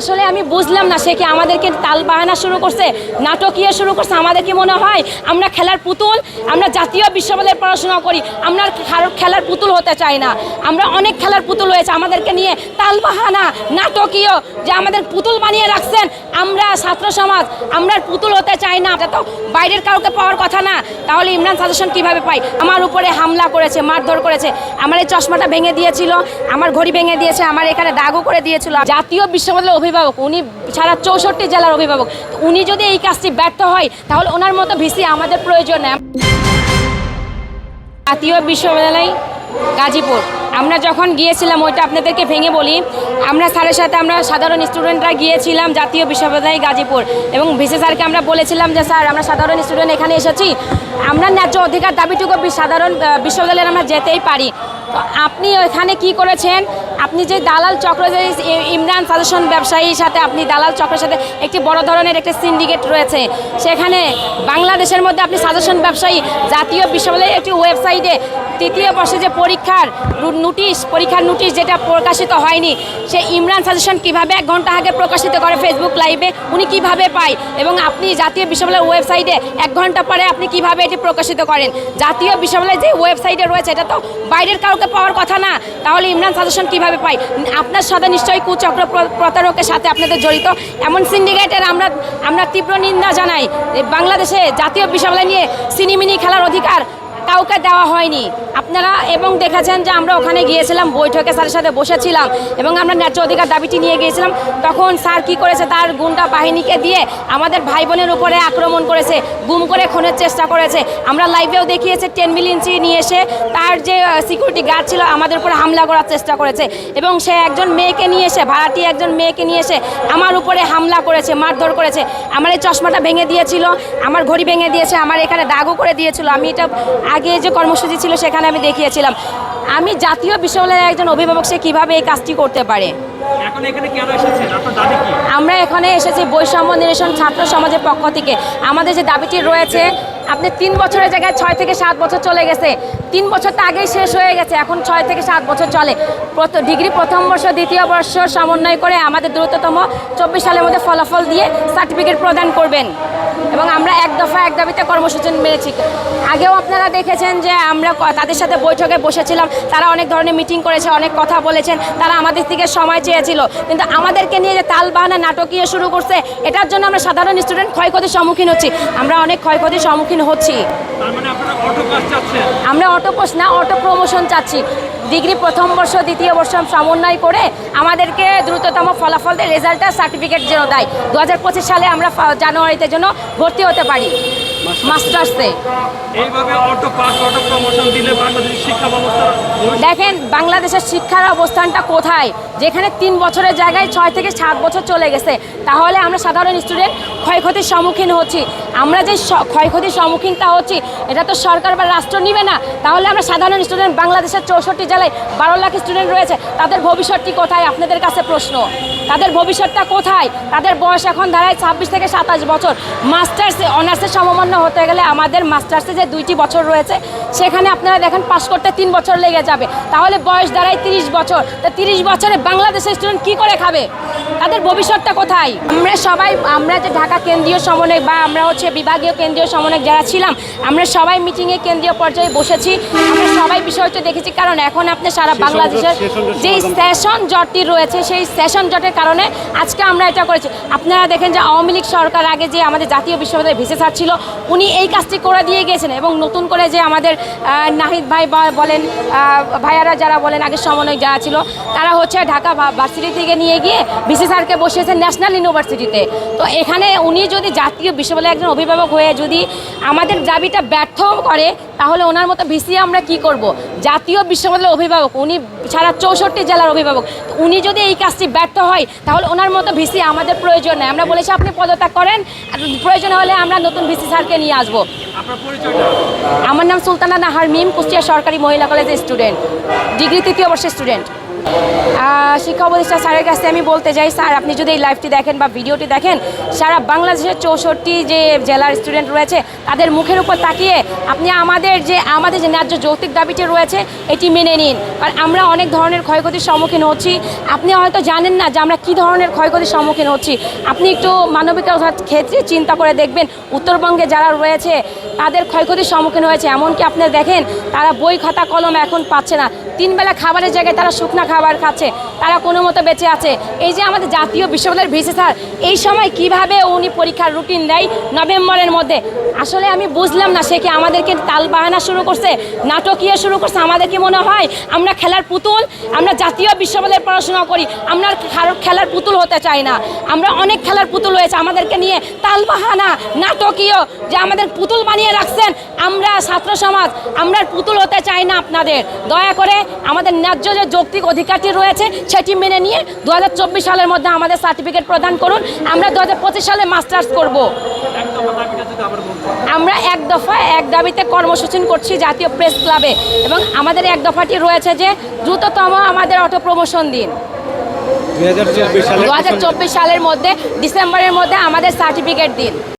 আসলে আমি বুঝলাম না সে কি আমাদেরকে তাল বাহানা শুরু করছে, নাটকীয় শুরু করছে আমাদেরকে মনে হয়? আমরা খেলার পুতুল, আমরা জাতীয় বিশ্ববিদ্যালয়ে পড়াশোনা করি, আমরা খেলার পুতুল হতে চাই না। আমরা অনেক খেলার পুতুল হয়েছে আমাদেরকে নিয়ে তাল বাহানা নাটকীয় যে আমাদের পুতুল বানিয়ে রাখছেন আমরা ছাত্র সমাজ, আমরা পুতুল হতে চাই না। এটা তো বাইরের কাউকে পাওয়ার কথা না। তাহলে ইমরান সাজেশন কীভাবে পাই? আমার উপরে হামলা করেছে, মারধর করেছে। আমার এই চশমাটা ভেঙে দিয়েছিল, আমার ঘড়ি ভেঙে দিয়েছে, আমার এখানে দাগও করে দিয়েছিল। জাতীয় বিশ্ববিদ্যালয়ের অভিভাবক, উনি সারা চৌষট্টি জেলার অভিভাবক, উনি যদি এই কাজটি ব্যর্থ হয়, তাহলে ওনার মতো ভিসি আমাদের প্রয়োজন। জাতীয় বিশ্ববিদ্যালয়, গাজীপুর। আমরা যখন গিয়েছিলাম, ওইটা আপনাদেরকে ভেঙে বলি, আমরা স্যারের সাথে আমরা সাধারণ স্টুডেন্টরা গিয়েছিলাম জাতীয় বিশ্ববিদ্যালয় গাজীপুর এবং ভিসি স্যারকে আমরা বলেছিলাম যে, স্যার, আমরা সাধারণ স্টুডেন্ট এখানে এসেছি। আমরা ন্যায্য অধিকার দাবিটুকু সাধারণ বিশ্ববিদ্যালয়ের বিশ্ববিদ্যালয়ে আমরা যেতেই পারি। আপনি ওইখানে কি করেছেন? আপনি যে দালাল চক্র যে ইমরান সাজেশন ব্যবসায়ীর সাথে, আপনি দালাল চক্রের সাথে একটি বড় ধরনের একটি সিন্ডিকেট রয়েছে। সেখানে বাংলাদেশের মধ্যে আপনি সাজেশন ব্যবসায়ী, জাতীয় বিশ্ববিদ্যালয়ের একটি ওয়েবসাইটে তৃতীয় বর্ষে যে পরীক্ষার নোটিশ পরীক্ষার নোটিশ যেটা প্রকাশিত হয়নি, সে ইমরান সাজেশন কীভাবে এক ঘণ্টা আগে প্রকাশিত করে ফেসবুক লাইভে উনি কীভাবে পায় এবং আপনি জাতীয় বিশ্ববিদ্যালয়ের ওয়েবসাইটে এক ঘণ্টা পরে আপনি কীভাবে এটি প্রকাশিত করেন? জাতীয় বিশ্ববিদ্যালয়ের যে ওয়েবসাইটে রয়েছে, এটা তো বাইরের কাউকে পাওয়ার কথা না। তাহলে ইমরান সাজেশন কীভাবে পাই? আপনার সাথে নিশ্চয়ই কুচক্র প্রতারকের সাথে আপনাদের জড়িত। এমন সিন্ডিকেটের আমরা আমরা তীব্র নিন্দা জানাই। বাংলাদেশে জাতীয় বিশ্ববিদ্যালয় নিয়ে সিনিমিনি খেলার অধিকার কাউকে দেওয়া হয়নি। আপনারা এবং দেখেছেন যে আমরা ওখানে গিয়েছিলাম, বৈঠকে স্যারের সাথে বসেছিলাম এবং আমরা ন্যায্য অধিকার দাবিটি নিয়ে গিয়েছিলাম। তখন স্যার কি করেছে? তার গুন্ডা বাহিনীকে দিয়ে আমাদের ভাই বোনের উপরে আক্রমণ করেছে, গুম করে খুনের চেষ্টা করেছে। আমরা লাইভেও দেখিয়েছে, টেন মিল ইঞ্চি নিয়ে এসে তার যে সিকিউরিটি গার্ড ছিল, আমাদের উপরে হামলা করার চেষ্টা করেছে। এবং সে একজন মেয়েকে নিয়ে এসে ভাড়াটি একজন মেয়েকে নিয়ে এসে আমার উপরে হামলা করেছে, মারধর করেছে। আমার এই চশমাটা ভেঙে দিয়েছিল, আমার ঘড়ি ভেঙে দিয়েছে, আমার এখানে দাগও করে দিয়েছিল। আমি এটা আগে যে কর্মসূচি ছিল সেখানে আমি দেখিয়েছিলাম। আমি জাতীয় বিশ্ববিদ্যালয়ের একজন অভিভাবক সে কীভাবে এই কাজটি করতে পারে? আমরা এখানে এসেছি বৈষম্য নিরসন ছাত্র সমাজের পক্ষ থেকে। আমাদের যে দাবিটি রয়েছে আপনি তিন বছরের জায়গায় ছয় থেকে সাত বছর চলে গেছে। তিন বছর তো আগেই শেষ হয়ে গেছে এখন ছয় থেকে সাত বছর চলে। ডিগ্রি প্রথম বর্ষ দ্বিতীয় বর্ষ সমন্বয় করে আমাদের দ্রুততম চব্বিশ সালের মধ্যে ফলাফল দিয়ে সার্টিফিকেট প্রদান করবেন। এবং আমরা এক দফা এক দাবিতে কর্মসূচি মেনেছি। আগেও আপনারা দেখেছেন যে আমরা তাদের সাথে বৈঠকে বসেছিলাম। তারা অনেক ধরনের মিটিং করেছে অনেক কথা বলেছেন। তারা আমাদের থেকে সময় চেয়েছিল। কিন্তু আমাদেরকে নিয়ে যে তাল বাহানা নাটকীয় শুরু করছে এটার জন্য আমরা সাধারণ স্টুডেন্ট ক্ষয়ক্ষতির সম্মুখীন হচ্ছি। আমরা অনেক ক্ষয়ক্ষতির সম্মুখীন হচ্ছি। মানে আমরা অটো পোস্ট না অটো প্রমোশন চাচ্ছি। ডিগ্রি প্রথম বর্ষ, দ্বিতীয় বর্ষ সমন্বয় করে আমাদেরকে দ্রুততম ফলাফল রেজাল্টটা সার্টিফিকেট যেন দেয়। দু হাজার পঁচিশ সালে আমরা জানুয়ারিতে জন্য ভর্তি হতে পারি। মাস্টার্সে। এইভাবে অটো পাস অটো প্রমোশন দিলে বাংলাদেশের শিক্ষা ব্যবস্থা দেখেন বাংলাদেশের শিক্ষার অবস্থানটা কোথায়? যেখানে তিন বছরের জায়গায় ছয় থেকে সাত বছর চলে গেছে। তাহলে আমরা সাধারণ স্টুডেন্ট ক্ষয়ক্ষতির সম্মুখীন হচ্ছি। আমরা যে ক্ষয়ক্ষতির সম্মুখীনটা হচ্ছি এটা তো সরকার বা রাষ্ট্র নিবে না। তাহলে আমরা সাধারণ স্টুডেন্ট বাংলাদেশের চৌষট্টি জেলায় বারো লাখ স্টুডেন্ট রয়েছে। তাদের ভবিষ্যৎটি কোথায়? আপনাদের কাছে প্রশ্ন। তাদের ভবিষ্যৎটা কোথায়? তাদের বয়স এখন দাঁড়ায় ছাব্বিশ থেকে সাতাশ বছর। মাস্টার্স অনার্সের সমমান্য হতে গেলে আমাদের মাস্টার্সে যে দুইটি বছর রয়েছে সেখানে আপনারা দেখেন পাশ করতে তিন বছর লেগে যাবে। তাহলে বয়স দাঁড়ায় তিরিশ বছর। তা তিরিশ বছরে বাংলাদেশের স্টুডেন্ট কি করে খাবে? তাদের ভবিষ্যৎটা কোথায়? আমরা সবাই আমরা যে ঢাকা কেন্দ্রীয় সমন্বয় বা আমরা হচ্ছে বিভাগীয় কেন্দ্রীয় সমন্বয় যারা ছিলাম আমরা সবাই মিটিংয়ে কেন্দ্রীয় পর্যায়ে বসেছি। আমরা সবাই বিষয়টা দেখেছি। কারণ এখন আপনি সারা বাংলাদেশের যেই সেশন জটটি রয়েছে সেই সেশন জটের কারণে আজকে আমরা এটা করেছি। আপনারা দেখেন যে আওয়ামী লীগ সরকার আগে যে আমাদের জাতীয় বিশ্ববিদ্যালয়ে ভিসে স্যার ছিল, উনি এই কাজটি করে দিয়ে গিয়েছেন এবং নতুন করে যে আমাদের নাহিদ ভাই বলেন ভাইয়ারা যারা বলেন, আগে সমন্বয় যারা ছিল, তারা হচ্ছে ঢাকা ভার্সিটি থেকে নিয়ে গিয়ে ভিসি স্যারকে বসিয়েছেন ন্যাশনাল ইউনিভার্সিটিতে তো এখানে উনি যদি জাতীয় বিশ্ববিদ্যালয়ের একজন অভিভাবক হয়ে যদি আমাদের দাবিটা ব্যর্থ করে, তাহলে ওনার মতো ভিসি আমরা কি করব? জাতীয় বিশ্ববিদ্যালয়ের অভিভাবক উনি সারা চৌষট্টি জেলার অভিভাবক উনি যদি এই কাজটি ব্যর্থ হয় তাহলে ওনার মতো ভিসি আমাদের প্রয়োজন নেই। আমরা বলেছি আপনি পদত্যাগ করেন আর প্রয়োজন হলে আমরা নতুন ভিসি স্যারকে নিয়ে আসব। আমার নাম সুলতানা নাহার মিম কুষ্টিয়া সরকারি মহিলা কলেজের স্টুডেন্ট ডিগ্রি তৃতীয় বর্ষের স্টুডেন্ট। শিক্ষা উপদেষ্টা স্যারের কাছে আমি বলতে চাই, স্যার, আপনি যদি এই লাইভটি দেখেন বা ভিডিওটি দেখেন, সারা বাংলাদেশের চৌষট্টি যে জেলার স্টুডেন্ট রয়েছে, তাদের মুখের উপর তাকিয়ে আপনি আমাদের যে আমাদের যে ন্যায্য যৌক্তিক দাবিটি রয়েছে, এটি মেনে নিন। আর আমরা অনেক ধরনের ক্ষয়ক্ষতির সম্মুখীন হচ্ছি। আপনি হয়তো জানেন না যে আমরা কী ধরনের ক্ষয়ক্ষতির সম্মুখীন হচ্ছি। আপনি একটু মানবিকতার ক্ষেত্রে চিন্তা করে দেখবেন, উত্তরবঙ্গে যারা রয়েছে, তাদের ক্ষয়ক্ষতির সম্মুখীন হয়েছে। এমনকি আপনি দেখেন, তারা বই খাতা, কলম এখন পাচ্ছে না। তিন বেলা খাবারের জায়গায় তারা শুকনা খাবার খাচ্ছে, তারা কোনো মতো বেঁচে আছে। এই যে আমাদের জাতীয় বিশ্ববিদ্যালয়ের ভিসি স্যার, এই সময় কীভাবে উনি পরীক্ষার রুটিন দেয় নভেম্বরের মধ্যে? আসলে আমি বুঝলাম না সে কি আমাদেরকে তাল বাহানা শুরু করছে, নাটকীয় শুরু করছে আমাদেরকে মনে হয় আমরা খেলার পুতুল? আমরা জাতীয় বিশ্ববিদ্যালয়ে পড়াশোনা করি, আমরা খেলার পুতুল হতে চাই না। আমরা অনেক খেলার পুতুল হয়েছে আমাদেরকে নিয়ে তাল বাহানা, নাটকীয় যে আমাদের পুতুল বানিয়ে রাখছেন আমরা ছাত্র সমাজ আমরা পুতুল হতে চাই না আপনাদের। দয়া করে আমাদের ন্যায্য যে যৌক্তিক অধিকারটি রয়েছে সেটি মেনে নিয়ে দু হাজার চব্বিশ সালের মধ্যে আমাদের সার্টিফিকেট প্রদান করুন। আমরা দু হাজার পঁচিশ সালে মাস্টার্স করব। আমরা এক দফা এক দাবিতে কর্মসূচি করছি জাতীয় প্রেস ক্লাবে এবং আমাদের এক দফাটি রয়েছে যে দ্রুততম আমাদের অটো প্রমোশন দিন। দুই হাজার চব্বিশ দু সালের মধ্যে ডিসেম্বরের মধ্যে আমাদের সার্টিফিকেট দিন।